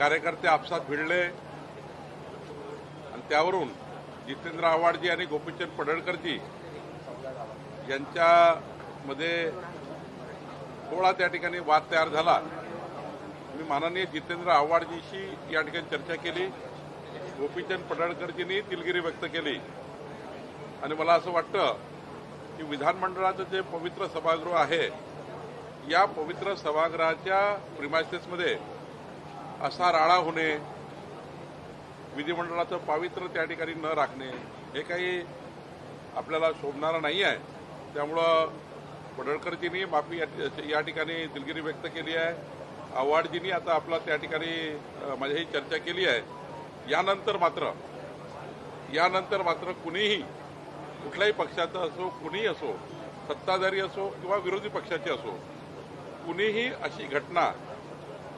कार्यकर्ते आपसात भिडले. आणि त्यावरून जितेंद्र आव्हाडजी आणि गोपीचंद पडळकरजी यांच्यामध्ये थोडा त्या ठिकाणी वाद तयार झाला. मी माननीय जितेंद्र आव्हाडजीशी या ठिकाणी चर्चा केली. गोपीचंद पडळकरजींनी दिलगिरी व्यक्त केली. आणि मला असं वाटतं की विधानमंडळाचं जे पवित्र सभागृह आहे या पवित्र सभागृहाच्या प्रिमायसेसमध्ये असा राळा होणे विधिमंडळाचं पावित्र्य त्या ठिकाणी न राखणे हे काही आपल्याला शोभणारं नाही आहे. त्यामुळं पडळकरजींनी माफी या- ठिकाणी दिलगिरी व्यक्त केली आहे. आव्हाडजींनी आता आपला त्या ठिकाणी माझ्याही चर्चा केली आहे. यानंतर मात्र यानंतर मात्र कुणीही कुठल्याही पक्षाचं असो कुणीही असो सत्ताधारी असो किंवा विरोधी पक्षाचे असो कुणीही अशी घटना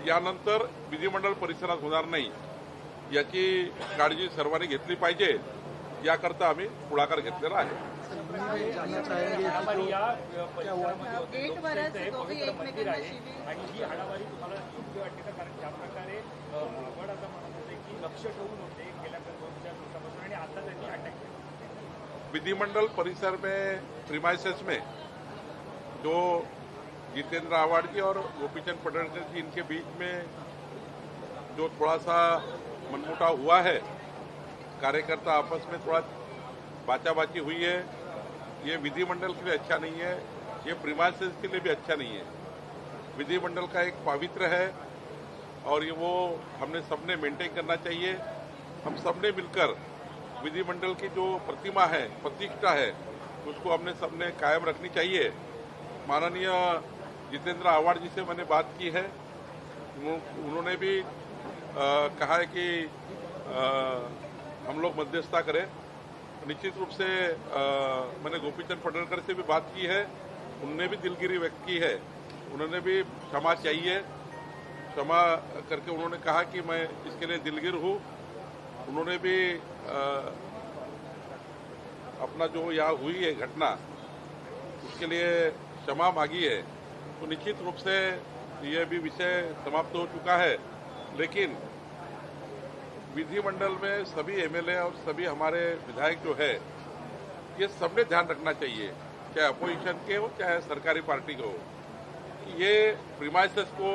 यानंतर विधिमंडळ परिसरात होणार नाही याची काळजी सर्वांनी घेतली पाहिजे. याकरता आम्ही पुढाकार घेतलेला आहे. विधिमंडल परिसर में प्रीमाइसेस में जो जितेंद्र आवाड़ जी और गोपीचंद पडळकर जी इनके बीच में जो थोड़ा सा मनमुटाव हुआ है, कार्यकर्ता आपस में थोड़ा बाचाबाची हुई है, ये विधिमंडल के लिए अच्छा नहीं है, ये प्रीमाइसेस के लिए भी अच्छा नहीं है। विधिमंडल का एक पावित्र है और ये वो हमने सबने मेंटेन करना चाहिए। हम सबने मिलकर विधिमंडल की जो प्रतिमा है, प्रतिष्ठा है, उसको हमने सबने कायम रखनी चाहिए। माननीय जितेंद्र आवाड़ जी से मैंने बात की है। उन्होंने भी आ, कहा है कि आ, हम लोग मध्यस्थता करें। निश्चित रूप से आ, मैंने गोपीचंद पडळकर से भी बात की है। उनने भी दिलगिरी व्यक्त की है। उन्होंने भी क्षमा चाहिए। क्षमा करके उन्होंने कहा कि मैं इसके लिए दिलगिर हूँ। उन्होंने भी आ, अपना जो यहाँ हुई है घटना उसके लिए क्षमा मांगी है। तो निश्चित रूप से ये भी विषय समाप्त हो चुका है। लेकिन विधिमंडल में सभी एमएलए और सभी हमारे विधायक जो है, ये सबने ध्यान रखना चाहिए, चाहे अपोजिशन के हो, चाहे सरकारी पार्टी के हो ये प्रीमाइसेस को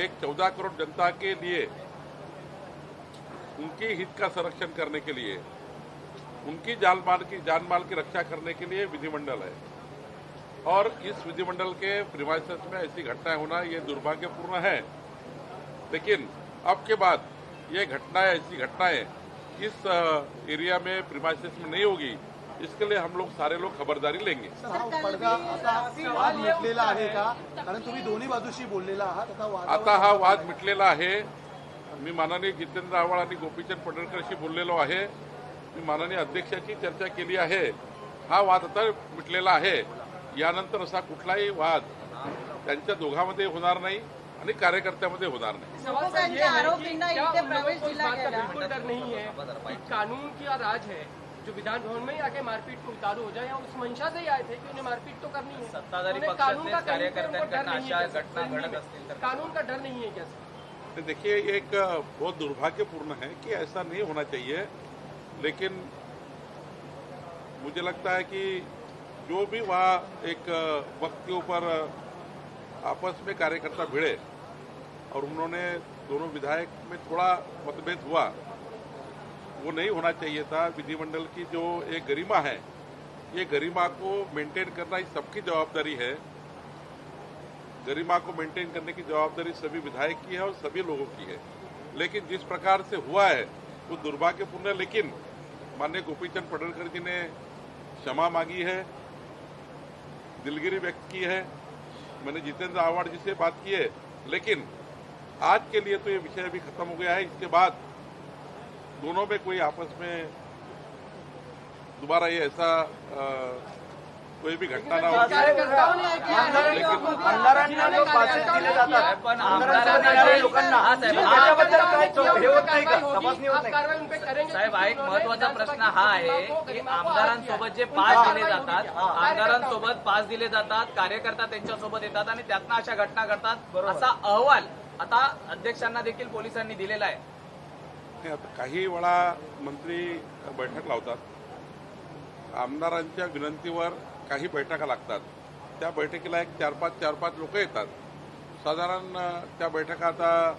एक चौदह करोड़ जनता के लिए, उनकी हित का संरक्षण करने के लिए, उनकी जान माल की जान माल की रक्षा करने के लिए विधिमंडल है। और इस विधिमंडल के प्रिमाइसेस में ऐसी घटनाएँ होना ये दुर्भाग्यपूर्ण है। लेकिन अब के बाद ये घटनाएँ ऐसी घटनाएँ इस एरिया में प्रिमाइसेस में नहीं होगी इसके लिए हम लोग सारे लोग खबरदारी लेंगे। हा पडदा आता वाद मिटलेला आहे का? कारण तुम्ही दोन्ही बाजूशी बोललेला आहात आता आता हा वाद मिटलेला आहे। मी माननीय जितेंद्र आव्हाड आणि गोपीचंद पडळकरशी बोललेलो आहे। मी माननीय अध्यक्षाची चर्चा केली आहे। हा वाद आता मिटलेला आहे। यानंतर असा कुठलाही वाद त्यांच्या दोघांमध्ये होणार नाही आणि कार्यकर्त्यामध्ये होणार नाही. है कानून की राज है जो विधान भवन में ही आके मारपीट को उतारू हो जाए या उस मंशा से ही आए थे कि उन्हें मारपीट तो करनी है। सत्ताधारी कानून का है कानून का डर नहीं है क्या? सर? तो देखिए एक बहुत दुर्भाग्यपूर्ण है कि ऐसा नहीं होना चाहिए लेकिन मुझे लगता है कि जो भी वहाँ एक वक्त के ऊपर आपस में कार्यकर्ता भिड़े और उन्होंने दोनों विधायक में थोड़ा मतभेद हुआ, वो नहीं होना चाहिए था। विधिमंडल की जो एक गरिमा है, ये गरिमा को मेंटेन करना इस सबकी जवाबदारी है। गरिमा को मेंटेन करने की जवाबदारी सभी विधायक की है और सभी लोगों की है। लेकिन जिस प्रकार से हुआ है, वो दुर्भाग्यपूर्ण है। लेकिन माननीय गोपीचंद पडळकर जी ने क्षमा मांगी है। दिलगिरी व्यक्त की है। मैंने जितेंद्र आवाड़ जी से बात की है। लेकिन आज के लिए तो ये विषय अभी खत्म हो गया है। इसके बाद दोनों में कोई आपस में दोबारा ये ऐसा अ, कोई भी घटना ना हो। कार्यकर्ताओं ने लेकिन आमदारांना जो पासेस दिले जातात. पण आमदारांना आमदारांना देणाऱ्या लोकांना हा साहेब, जी हा- त्याच्याबद्दल काय किया, हे होत नाही का? कार्रवाई होगी, तपासणी होत आप नाही कार्रवाई उन पे करेंगे साहेब हा एक महत्त्वाचा प्रश्न हा आहे को- आमदारांसोबत जे पास. दिले जातात क्या? आमदारांसोबत पास दिले जातात कार्यकर्ता त्यांच्यासोबत येतात आणि त्यातनं अशा घटना घडतात. असा अहवाल आता अध्यक्षांना देखील पोलिसांनी दिलेला आहे. काही वेळा मंत्री बैठक लावतात. आमदारांच्या विनंतीवर काही बैठका लागतात. त्या बैठकीला एक चार पाच चार पाच लोक येतात. साधारण त्या बैठका आता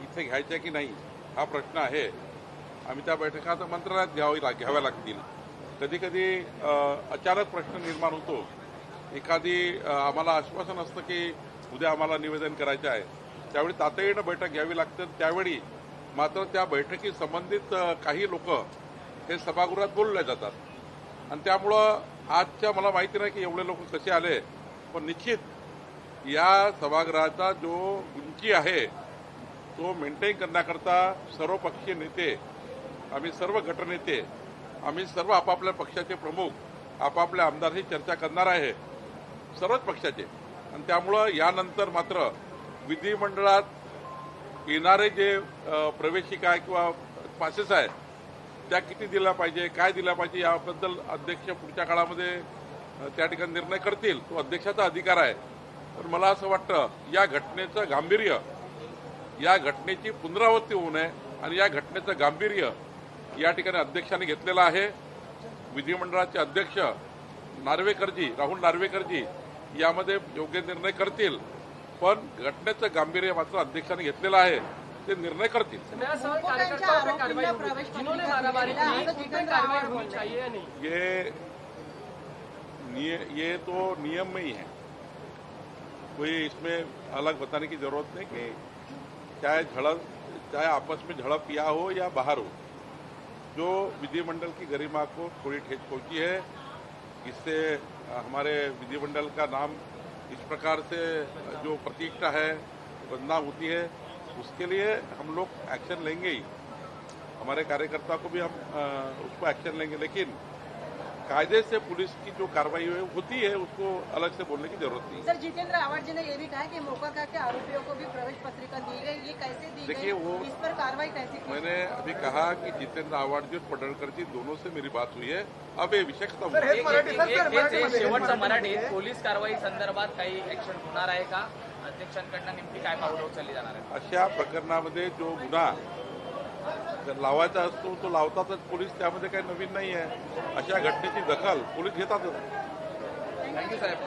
इथे घ्यायच्या की नाही हा प्रश्न आहे. आम्ही त्या बैठका आता मंत्रालयात घ्यावी लाग- घ्याव्या लागतील. कधी कधी अचानक प्रश्न निर्माण होतो. एखादी आम्हाला आश्वासन असतं की उद्या आम्हाला निवेदन करायचं आहे. त्यावेळी तातडीनं बैठक घ्यावी लागते. त्यावेळी मात्र त्या बैठकी संबंधित काही लोक हे सभागृहात बोलले जातात. आणि त्यामुळं आजच्या मला माहिती नाही की एवढे लोक कसे आले पण निश्चित या सभागृहाचा जो उंची आहे तो मेंटेन करण्याकरता सर्वपक्षीय नेते आम्ही सर्व गटनेते आम्ही सर्व आपापल्या पक्षाचे प्रमुख आपापल्या आमदारशी चर्चा करणार आहे सर्वच पक्षाचे. आणि त्यामुळं यानंतर मात्र विधिमंडळात येणारे जे प्रवेशिका किंवा पासेस आहेत त्या किती दिल्या पाहिजे काय दिल्या पाहिजे याबद्दल अध्यक्ष पुढच्या काळामध्ये त्या ठिकाणी निर्णय करतील. तो अध्यक्षाचा अधिकार आहे. पण मला असं वाटतं या घटनेचं गांभीर्य या घटनेची पुनरावृत्ती होऊ नये आणि या घटनेचं गांभीर्य या ठिकाणी अध्यक्षांनी घेतलेलं आहे. विधिमंडळाचे अध्यक्ष नार्वेकरजी राहुल नार्वेकरजी यामध्ये योग्य निर्णय करतील. पण घटनेचं गांभीर्य मात्र अध्यक्षांनी घेतलेलं आहे. ते निर्णय करतील. बोलले. चाहिए या नहीं? ये निय- ये तो नियम में ही है। कोई इसमें अलग बताने की ज़रूरत नहीं कि चाहे झड़प चाहे आपस में झड़प या हो या बाहर हो जो विधिमंडल की गरिमा को थोड़ी ठेस पहुँची है इससे हमारे विधिमंडल का नाम इस प्रकार से जो प्रतिष्ठा है बदनाम होती है। उसके लिए हम लोग एक्शन लेंगे ही। हमारे कार्यकर्ता को भी हम उसको एक्शन लेंगे लेकिन कायदे से पुलिस की जो कार्रवाई होती है उसको अलग से बोलने की ज़रूरत नहीं। सर जितेंद्र आवाड जी ने ये भी कहा कि मौका का के आरोपियों को भी प्रवेश पत्रिका दी गई ये कैसे दी देखिए, वो- इस पर कार्रवाई कैसे की? मैंने अभी कहा कि जितेंद्र आवाड जी और पडळकर जी दोनों से मेरी बात हुई है। अब ये विषय खत्म हो सर, गया। हेच मराठी- सर, एक- सर, एक- एक- मराठीमध्ये- शेवटचं मराठीमध्ये- मराठीत पोलीस कारवाई संदर्भात काही ऍक्शन होणार आहे का अध्यक्षांकडनं नेमकी काय पावलं उचलली जाणार आहे? अशा प्रकरणामध्ये जो गुन्हा जर लावायचा असतो तो लावतातच पोलीस त्यामध्ये काही नवीन नाही आहे. अशा घटनेची दखल पोलीस घेतातच. थँक्यू साहेब